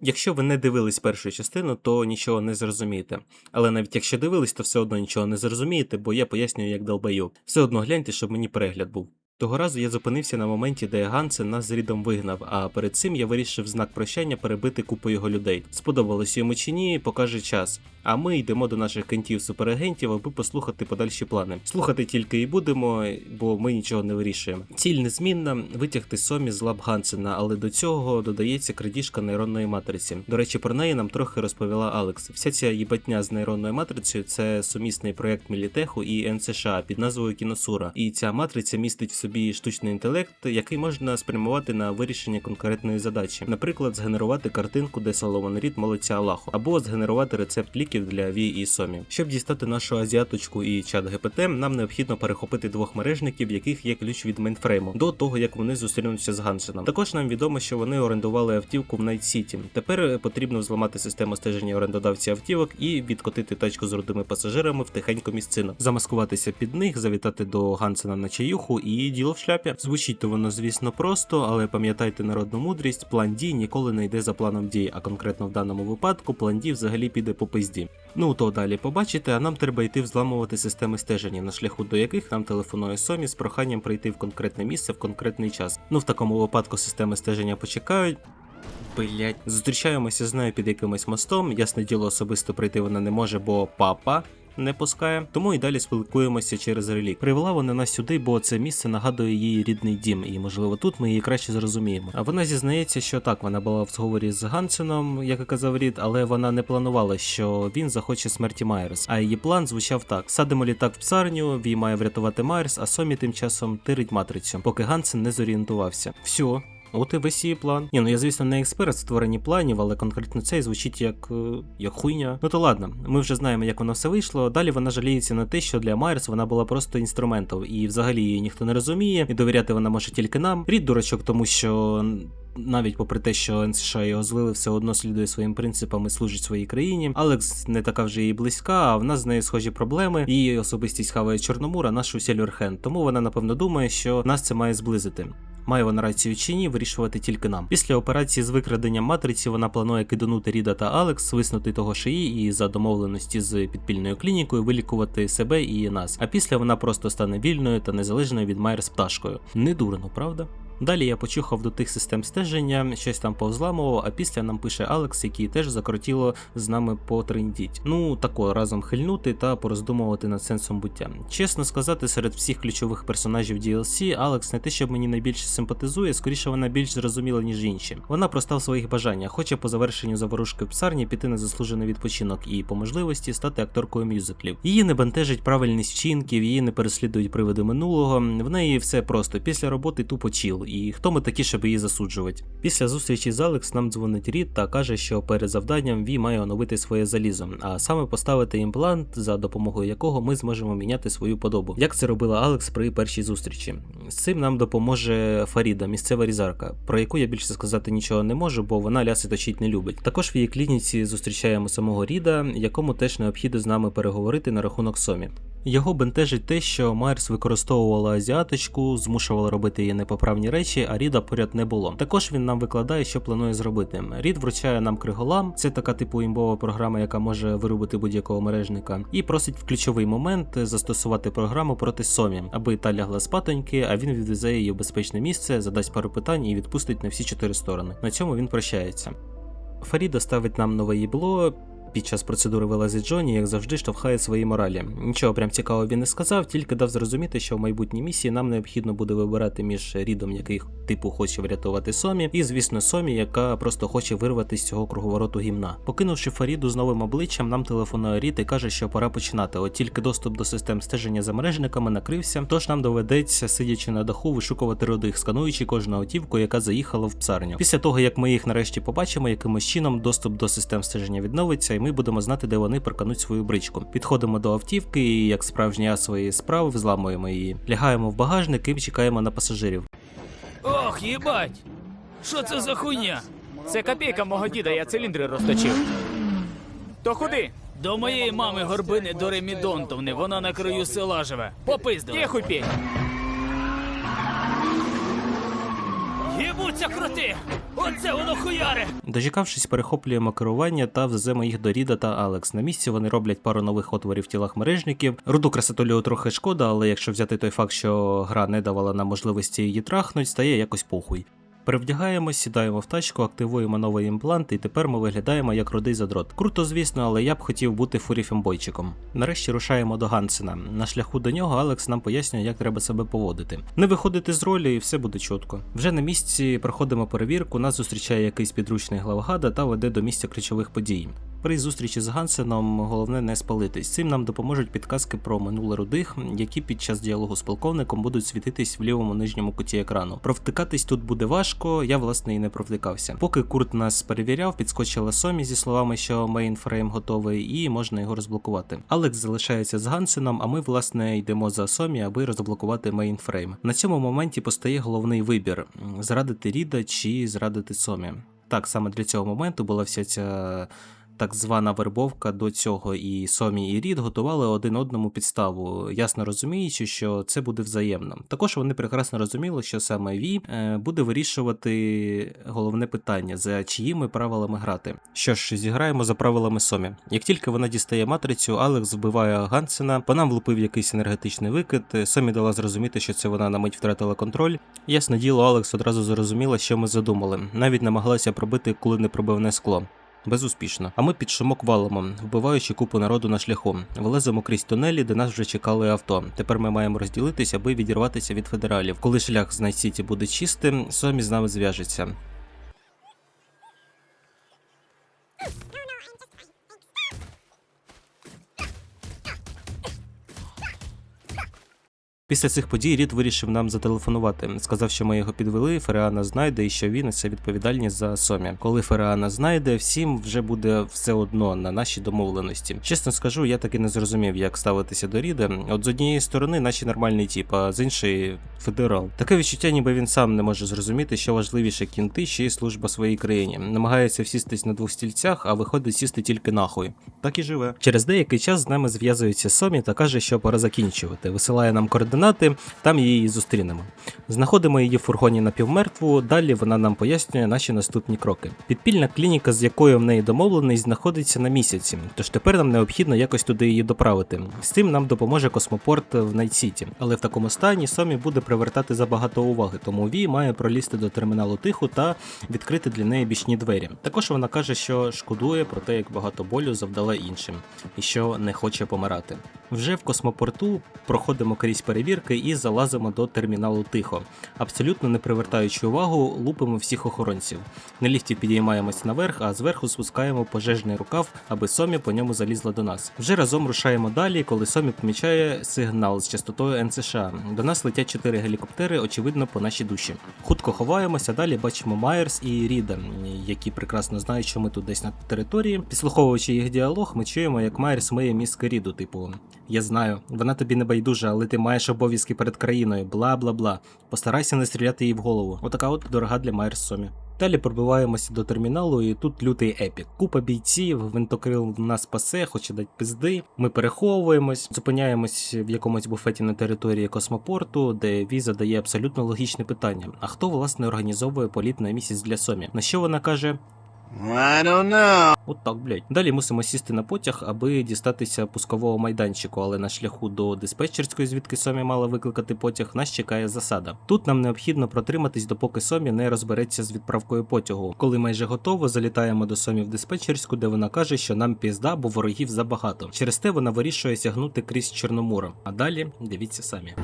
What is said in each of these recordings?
Якщо ви не дивились першу частину, то нічого не зрозумієте. Але навіть якщо дивились, то все одно нічого не зрозумієте, бо я пояснюю як долбаю. Все одно гляньте, щоб мені перегляд був. Того разу я зупинився на моменті, де Гансен нас з Рідом вигнав, а перед цим я вирішив знак прощання перебити купу його людей. Сподобалось йому чи ні, покаже час. А ми йдемо до наших кентів суперагентів, аби послухати подальші плани. Слухати тільки і будемо, бо ми нічого не вирішуємо. Ціль незмінна витягти Сомі з лап Гансена, але до цього додається крадіжка нейронної матриці. До речі, про неї нам трохи розповіла Алекс. Вся ця їбатня з нейронною матрицею це сумісний проект Мілітеху і НСШ під назвою Кіносура. І ця матриця містить в собі штучний інтелект, який можна спрямувати на вирішення конкретної задачі. Наприклад, згенерувати картинку, де Соломон Рід молиться Аллаху, або згенерувати рецепт ліків для Ві і Сомі. Щоб дістати нашу азіаточку і чат ГПТ, нам необхідно перехопити двох мережників, яких є ключ від мейнфрейму, до того як вони зустрінуться з Гансеном. Також нам відомо, що вони орендували автівку в Найт Сіті. Тепер потрібно взламати систему стеження орендодавця автівок і відкотити тачку з рудими пасажирами в тихеньку місцину, замаскуватися під них, завітати до Гансена на чаюху і діло в шляпі. Звучить то воно, звісно, просто, але пам'ятайте народну мудрість, план дій ніколи не йде за планом дій, а конкретно в даному випадку план дій взагалі піде по пизді. Ну то далі побачите, а нам треба йти взламувати системи стеження, на шляху до яких нам телефонує Сомі з проханням прийти в конкретне місце в конкретний час. Ну в такому випадку системи стеження почекають. Блять, зустрічаємося з нею під якимось мостом. Ясне діло, особисто прийти вона не може, бо папа. Не пускає, тому і далі спілкуємося через релік. Привела вона нас сюди, бо це місце нагадує її рідний дім, і можливо тут ми її краще зрозуміємо. А вона зізнається, що так, вона була в зговорі з Гансеном, як і казав Рід, але вона не планувала, що він захоче смерті Майерс. А її план звучав так: садимо літак в псарню, Вій має врятувати Майерс, а Сомі тим часом тирить матрицю, поки Гансен не зорієнтувався. Все. От і весь її план. Ні, ну я звісно не експерт в створенні планів, але конкретно цей звучить як, е, як хуйня. Ну то ладно, ми вже знаємо, як воно все вийшло. Далі вона жаліється на те, що для Майерс вона була просто інструментом, і взагалі її ніхто не розуміє, і довіряти вона може тільки нам. Рід дурачок, тому що. Навіть попри те, що НСШ його злили, все одно слідує своїм принципам і служить своїй країні. Алекс не така вже їй близька, а в нас з нею схожі проблеми. Її особистість хаває Чорномура, нашу Сельверхен. Тому вона напевно думає, що нас це має зблизити. Має вона рацію чи ні, вирішувати тільки нам. Після операції з викраденням матриці вона планує киданути Ріда та Алекс, виснути того шиї і за домовленості з підпільною клінікою вилікувати себе і нас. А після вона просто стане вільною та незалежною від Майер з пташкою. Не дурно, правда? Далі я почухав до тих систем стеження, щось там повзламував, а після нам пише Алекс, який теж закрутіло з нами потриндіть. Ну тако разом хильнути та пороздумувати над сенсом буття. Чесно сказати, серед всіх ключових персонажів DLC, Алекс не те, щоб мені найбільше симпатизує, скоріше вона більш зрозуміла, ніж інші. Вона проста в своїх бажаннях, хоче по завершенню заворушки в псарні піти на заслужений відпочинок і по можливості стати акторкою мюзиклів. Її не бентежить правильність вчинків, її не переслідують привиди минулого. В неї все просто після роботи тупо чіл і хто ми такі, щоб її засуджувати. Після зустрічі з Алекс нам дзвонить Рід та каже, що перед завданням Ві має оновити своє залізо, а саме поставити імплант, за допомогою якого ми зможемо міняти свою подобу. Як це робила Алекс при першій зустрічі? З цим нам допоможе Фаріда, місцева різарка, про яку я більше сказати нічого не можу, бо вона ляси точить не любить. Також в її клініці зустрічаємо самого Ріда, якому теж необхідно з нами переговорити на рахунок Сомі. Його бентежить те, що Майерс використовувала азіаточку, змушувала робити її непоправні речі, а Ріда поряд не було. Також він нам викладає, що планує зробити. Рід вручає нам криголам, це така типу імбова програма, яка може виробити будь-якого мережника, і просить в ключовий момент застосувати програму проти Сомі, аби та лягла спатоньки, а він відвезе її в безпечне місце, задасть пару питань і відпустить на всі чотири сторони. На цьому він прощається. Фаріда ставить нам нове їбло. Під час процедури вилазить Джоні, як завжди, штовхає свої моралі. Нічого прям цікавого він не сказав, тільки дав зрозуміти, що в майбутній місії нам необхідно буде вибирати між рідом, який типу хоче врятувати Сомі, і звісно, Сомі, яка просто хоче вирвати з цього круговороту гімна. Покинувши Фаріду з новим обличчям, нам телефонує Рід і каже, що пора починати. От тільки доступ до систем стеження за мережниками накрився, тож нам доведеться, сидячи на даху, вишукувати родих, скануючи кожну автівку, яка заїхала в псарню. Після того, як ми їх нарешті побачимо, якимось чином доступ до систем стеження відновиться, і ми будемо знати, де вони прокануть свою бричку. Підходимо до автівки і, як справжні а свої справи, взламуємо її. Лягаємо в багажник і чекаємо на пасажирів. Ох, їбать! Що це за хуйня? Це копійка мого діда, я циліндри розточив. То куди? До моєї мами горбини до Ремідонтовни, вона на краю села живе. Попиздила. Тихо, пень. Їбуться кроти! Оце воно хуяре! Дочекавшись, перехоплюємо керування та веземо їх до Ріда та Алекс. На місці вони роблять пару нових отворів в тілах мережників. Руду красотолю трохи шкода, але якщо взяти той факт, що гра не давала нам можливості її трахнуть, стає якось похуй. Перевдягаємось, сідаємо в тачку, активуємо новий імплант, і тепер ми виглядаємо як рудий задрот. Круто, звісно, але я б хотів бути фуріфембойчиком. Нарешті рушаємо до Гансена. На шляху до нього Алекс нам пояснює, як треба себе поводити. Не виходити з ролі, і все буде чітко. Вже на місці проходимо перевірку. Нас зустрічає якийсь підручний главгада та веде до місця ключових подій. При зустрічі з Гансеном головне не спалитись. Цим нам допоможуть підказки про минуле рудих, які під час діалогу з полковником будуть світитись в лівому нижньому куті екрану. Провтикатись тут буде важко, я власне і не провтикався. Поки Курт нас перевіряв, підскочила Сомі зі словами, що мейнфрейм готовий, і можна його розблокувати. Алекс залишається з Гансеном, а ми власне йдемо за Сомі, аби розблокувати мейнфрейм. На цьому моменті постає головний вибір: зрадити Ріда чи зрадити Сомі. Так, саме для цього моменту була вся ця так звана вербовка до цього, і Сомі і Рід готували один одному підставу, ясно розуміючи, що це буде взаємно. Також вони прекрасно розуміли, що саме Ві е, буде вирішувати головне питання, за чиїми правилами грати. Що ж, зіграємо за правилами Сомі. Як тільки вона дістає матрицю, Алекс вбиває Гансена, по нам влупив якийсь енергетичний викид. Сомі дала зрозуміти, що це вона на мить втратила контроль. Ясне діло, Алекс одразу зрозуміла, що ми задумали. Навіть намагалася пробити коли не пробивне скло. Безуспішно. А ми під шумок валимо, вбиваючи купу народу на шляху. Вилеземо крізь тунелі, де нас вже чекали авто. Тепер ми маємо розділитися, аби відірватися від федералів. Коли шлях з Найт-Сіті буде чистим, Сомі з нами зв'яжеться. Після цих подій Рід вирішив нам зателефонувати. Сказав, що ми його підвели, Фереана знайде і що він несе відповідальність за Сомі. Коли Фереана знайде, всім вже буде все одно на наші домовленості. Чесно скажу, я таки не зрозумів, як ставитися до Ріда. От з однієї сторони, наші нормальний тип, а з іншої федерал. Таке відчуття, ніби він сам не може зрозуміти, що важливіше кінти чи служба своїй країні. Намагається всістись на двох стільцях, а виходить сісти тільки нахуй. Так і живе. Через деякий час з нами зв'язується Сомі та каже, що пора закінчувати. Висилає нам координати, там її зустрінемо. Знаходимо її в фургоні напівмертву. Далі вона нам пояснює наші наступні кроки. Підпільна клініка, з якою в неї домовленість, знаходиться на місяці, тож тепер нам необхідно якось туди її доправити. З цим нам допоможе космопорт в Найт-Сіті. Але в такому стані Сомі буде привертати забагато уваги, тому Ві має пролізти до терміналу тиху та відкрити для неї бічні двері. Також вона каже, що шкодує про те, як багато болю завдала іншим, і що не хоче помирати. Вже в космопорту проходимо крізь перевірки і залазимо до терміналу тихо. Абсолютно не привертаючи увагу, лупимо всіх охоронців. На ліфті підіймаємось наверх, а зверху спускаємо пожежний рукав, аби Сомі по ньому залізла до нас. Вже разом рушаємо далі, коли Сомі помічає сигнал з частотою НЦШ. До нас летять чотири гелікоптери, очевидно, по нашій душі. Хутко ховаємося, далі бачимо Майерс і Ріда, які прекрасно знають, що ми тут десь на території. Підслуховуючи їх діалог, ми чуємо, як Майерс миє мізки Ріду, типу. Я знаю, вона тобі не байдужа, але ти маєш обов'язки перед країною, бла бла бла. Постарайся не стріляти їй в голову. Отака от дорога для Майерс Сомі. Далі пробиваємося до терміналу, і тут лютий епік. Купа бійців, винтокрил нас пасе, хоче дати пизди. Ми переховуємось, зупиняємось в якомусь буфеті на території космопорту, де Віза дає абсолютно логічне питання: а хто власне організовує політ на місяць для Сомі? На що вона каже? I don't know. От так, блядь. Далі мусимо сісти на потяг, аби дістатися пускового майданчику, але на шляху до диспетчерської, звідки Сомі мала викликати потяг, нас чекає засада. Тут нам необхідно протриматись, допоки Сомі не розбереться з відправкою потягу. Коли майже готово, залітаємо до Сомі в диспетчерську, де вона каже, що нам пізда, бо ворогів забагато. Через те вона вирішує сягнути крізь Чорномора. А далі дивіться самі.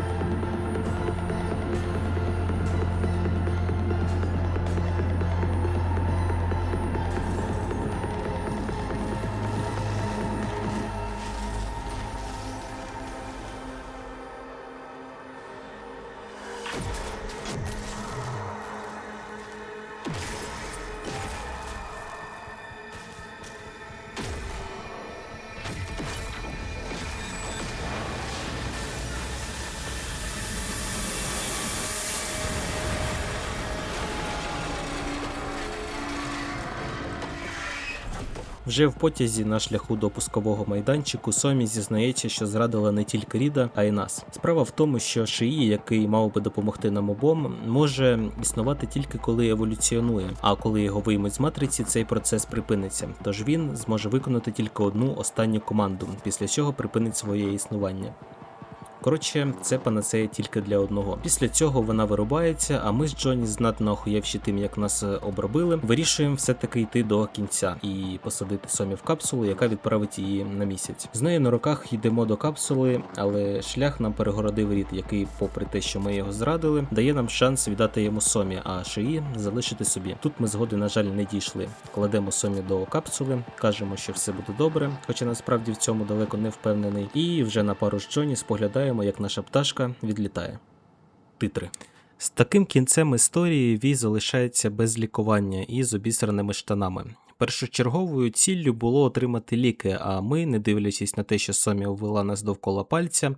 Вже в потязі на шляху до пускового майданчику Сомі зізнається, що зрадила не тільки Ріда, а й нас. Справа в тому, що Шиї, який мав би допомогти нам обом, може існувати тільки коли еволюціонує. А коли його виймуть з матриці, цей процес припиниться. Тож він зможе виконати тільки одну останню команду, після чого припинить своє існування. Коротше, це панацея тільки для одного. Після цього вона вирубається, а ми з Джоні, знатно охуєвші тим, як нас е, обробили, вирішуємо все-таки йти до кінця і посадити Сомі в капсулу, яка відправить її на місяць. З нею на руках йдемо до капсули, але шлях нам перегородив рід, який, попри те, що ми його зрадили, дає нам шанс віддати йому Сомі, а шиї залишити собі. Тут ми згоди, на жаль, не дійшли. Кладемо Сомі до капсули, кажемо, що все буде добре, хоча насправді в цьому далеко не впевнений. І вже на пару з Джоні споглядаємо, як наша пташка відлітає. Титри. З таким кінцем історії Ві залишається без лікування і з обісраними штанами. Першочерговою ціллю було отримати ліки, а ми, не дивлячись на те, що Сомі ввела нас довкола пальця,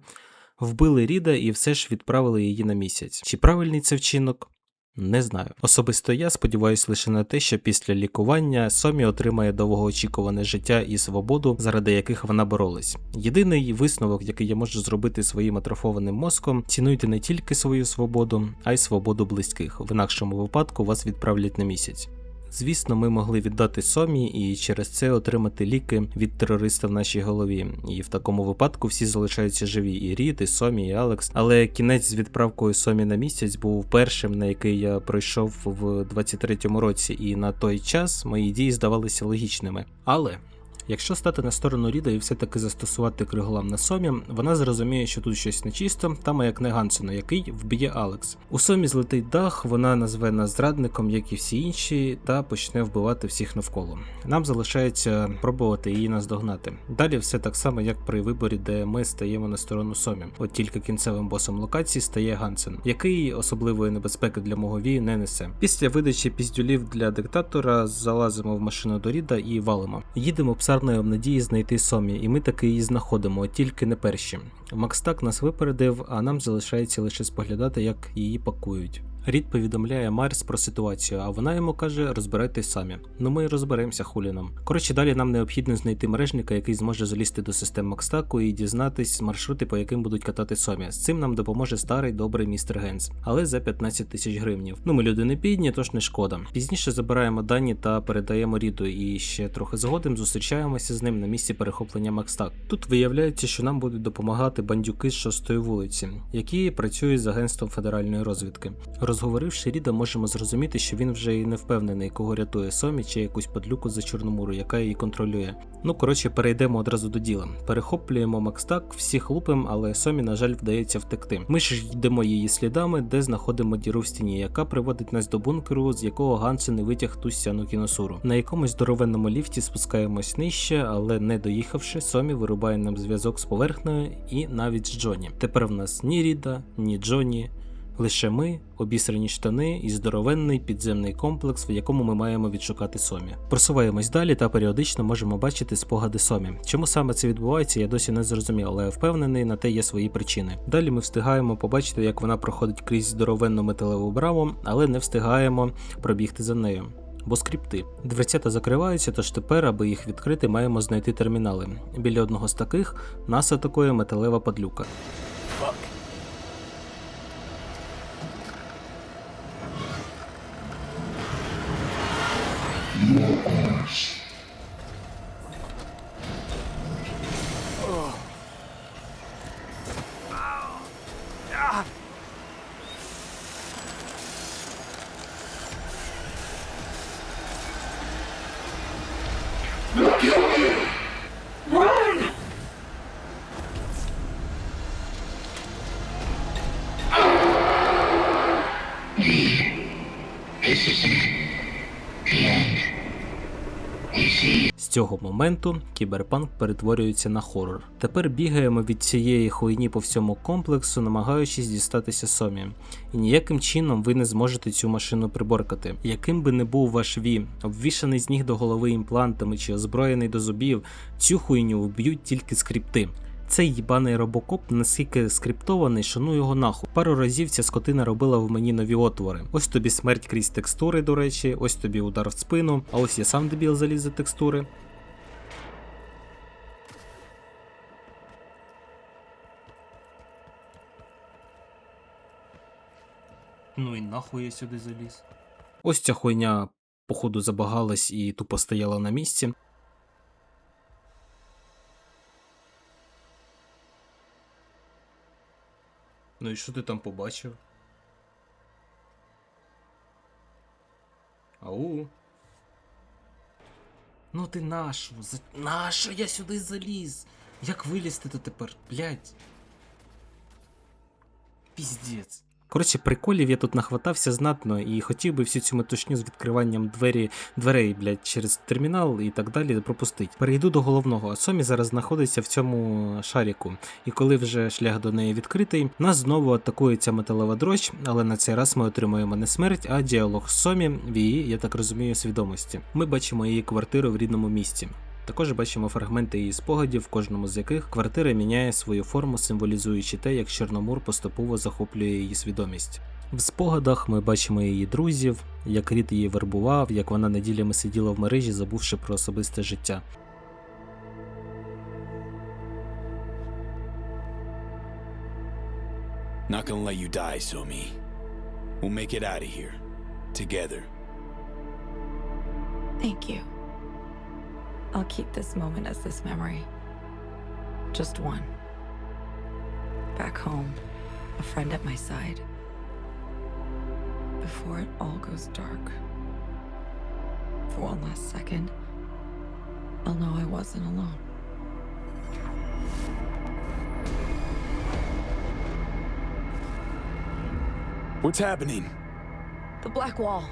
вбили Ріда і все ж відправили її на місяць. Чи правильний це вчинок? Не знаю. Особисто я сподіваюся лише на те, що після лікування Сомі отримає довгоочікуване життя і свободу, заради яких вона боролась. Єдиний висновок, який я можу зробити своїм атрофованим мозком, цінуйте не тільки свою свободу, а й свободу близьких. В інакшому випадку вас відправлять на місяць. Звісно, ми могли віддати Сомі і через це отримати ліки від терориста в нашій голові. І в такому випадку всі залишаються живі: і Рід, і Сомі, і Алекс. Але кінець з відправкою Сомі на місяць був першим, на який я пройшов в 23-му році, і на той час мої дії здавалися логічними. Але. Якщо стати на сторону Ріда і все-таки застосувати криголам на Сомі, вона зрозуміє, що тут щось нечисто, та маякне Гансену, який вб'є Алекс. У Сомі злетить дах, вона назве нас зрадником, як і всі інші, та почне вбивати всіх навколо. Нам залишається пробувати її наздогнати. Далі все так само, як при виборі, де ми стаємо на сторону Сомі. От тільки кінцевим босом локації стає Гансен, який особливої небезпеки для мого вії не несе. Після видачі піздюлів для диктатора залазимо в машину до Ріда і валимо. Їдемо псарною в надії знайти Сомі, і ми таки її знаходимо, тільки не перші. Макстак нас випередив, а нам залишається лише споглядати, як її пакують. Рід повідомляє Марс про ситуацію, а вона йому каже: розбирайтесь самі. Ну ми розберемося хуліном. Коротше, далі нам необхідно знайти мережника, який зможе залізти до систем Макстаку і дізнатись маршрути, по яким будуть катати Сомі. З цим нам допоможе старий добрий містер Генс, але за 15 тисяч гривнів. Ну ми люди не бідні, тож не шкода. Пізніше забираємо дані та передаємо Ріду, і ще трохи згодом зустрічаємося з ним на місці перехоплення Макстак. Тут виявляється, що нам будуть допомагати бандюки з шостої вулиці, які працюють з агентством федеральної розвідки. Розговоривши Ріда, можемо зрозуміти, що він вже і не впевнений, кого рятує Сомі чи якусь падлюку за Чорномору, яка її контролює. Ну коротше, перейдемо одразу до діла. Перехоплюємо Макстак, всіх лупим, але Сомі, на жаль, вдається втекти. Ми ж йдемо її слідами, де знаходимо діру в стіні, яка приводить нас до бункеру, з якого Гансен і витяг ту стяну кіносуру. На якомусь здоровенному ліфті спускаємось нижче, але не доїхавши, Сомі вирубає нам зв'язок з поверхнею і навіть з Джоні. Тепер в нас ні Ріда, ні Джоні. Лише ми, обісрані штани і здоровенний підземний комплекс, в якому ми маємо відшукати Сомі. Просуваємось далі та періодично можемо бачити спогади Сомі. Чому саме це відбувається, я досі не зрозумів, але впевнений, на те є свої причини. Далі ми встигаємо побачити, як вона проходить крізь здоровенну металеву браму, але не встигаємо пробігти за нею. Бо скрипти. Дверцята закриваються, тож тепер, аби їх відкрити, маємо знайти термінали. Біля одного з таких нас атакує металева падлюка. З цього моменту кіберпанк перетворюється на хорор. Тепер бігаємо від цієї хуйні по всьому комплексу, намагаючись дістатися Сомі. І ніяким чином ви не зможете цю машину приборкати. Яким би не був ваш Ві, обвішаний з ніг до голови імплантами чи озброєний до зубів, цю хуйню вб'ють тільки скрипти. Цей їбаний робокоп наскільки скриптований, шану його нахуй. Пару разів ця скотина робила в мені нові отвори. Ось тобі смерть крізь текстури, до речі, ось тобі удар в спину, а ось я сам дебіл заліз за текстури. Ну і нахуй я сюди заліз. Ось ця хуйня, походу, забагалась і тупо стояла на місці. Ну і що ти там побачив? Ау. Ну ти нашу, за... нащо я сюди заліз? Як вилізти то тепер, блядь? Піздець. Коротше, приколів я тут нахватався знатно і хотів би всю цю метушню з відкриванням двері, дверей, блядь, через термінал і так далі пропустити. Перейду до головного. а Сомі зараз знаходиться в цьому шаріку, і коли вже шлях до неї відкритий, нас знову атакує ця металева дрощ, але на цей раз ми отримуємо не смерть, а діалог з Сомі в її, я так розумію, свідомості. Ми бачимо її квартиру в рідному місті. Також бачимо фрагменти її спогадів, в кожному з яких квартира міняє свою форму, символізуючи те, як Чорномор поступово захоплює її свідомість. В спогадах ми бачимо її друзів, як рід її вербував, як вона неділями сиділа в мережі, забувши про особисте життя. Not gonna let you die, Somi. We'll make it out of here. Together. Thank you. I'll keep this moment as this memory. Just one. Back home, a friend at my side. Before it all goes dark. For one last second, I'll know I wasn't alone. What's happening? The black wall.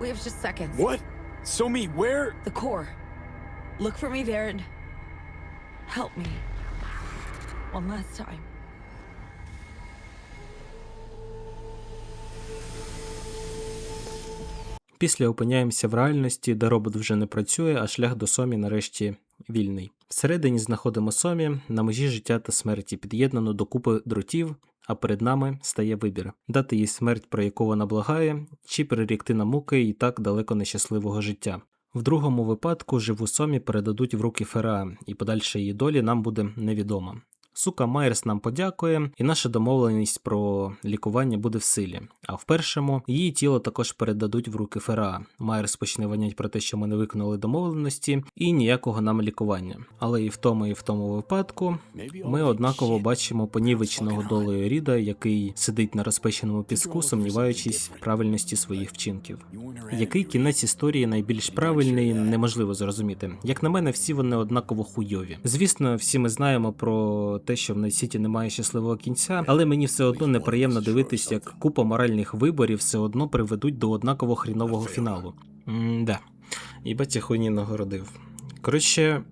We have just seconds. What? So me, where? The core. Look for me there and help me. One last time. Після опиняємося в реальності, де робот вже не працює, а шлях до Сомі нарешті вільний. Всередині знаходимо Сомі на межі життя та смерті, під'єднану до купи дротів, а перед нами стає вибір: дати їй смерть, про яку вона благає, чи перерікти на муки і так далеко нещасливого життя. В другому випадку живу Сомі передадуть в руки Фера, і подальша її долі нам буде невідома. Сука Майерс нам подякує, і наша домовленість про лікування буде в силі. А в першому її тіло також передадуть в руки Фера. Майерс почне ванять про те, що ми не виконали домовленості, і ніякого нам лікування. Але і в тому, і в тому випадку ми однаково бачимо понівеченого долею Ріда, який сидить на розпеченому піску, сумніваючись в правильності своїх вчинків. Який кінець історії найбільш правильний, неможливо зрозуміти. Як на мене, всі вони однаково хуйові. Звісно, всі ми знаємо про те, що в Найт-Сіті немає щасливого кінця, але мені все одно неприємно дивитись, як купа моральних виборів все одно приведуть до однаково хрінового фіналу. М-да. Їбать, я хуйні нагородив. Коротше.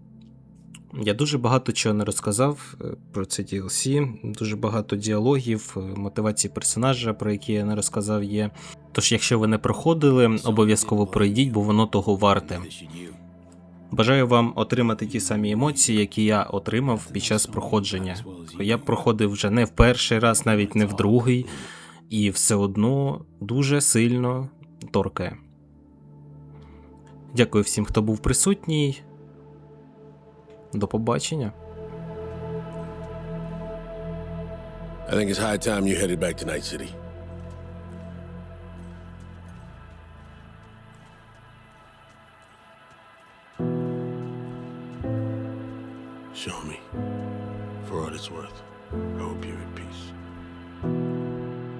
Я дуже багато чого не розказав е, про це DLC, дуже багато діалогів, е, мотивації персонажа, про які я не розказав, є. Тож, якщо ви не проходили, обов'язково пройдіть, бо воно того варте. Бажаю вам отримати ті самі емоції, які я отримав під час проходження. Я проходив вже не в перший раз, навіть не в другий, і все одно дуже сильно торкає. Дякую всім, хто був присутній. До побачення. I think it's high time you headed back to Night City.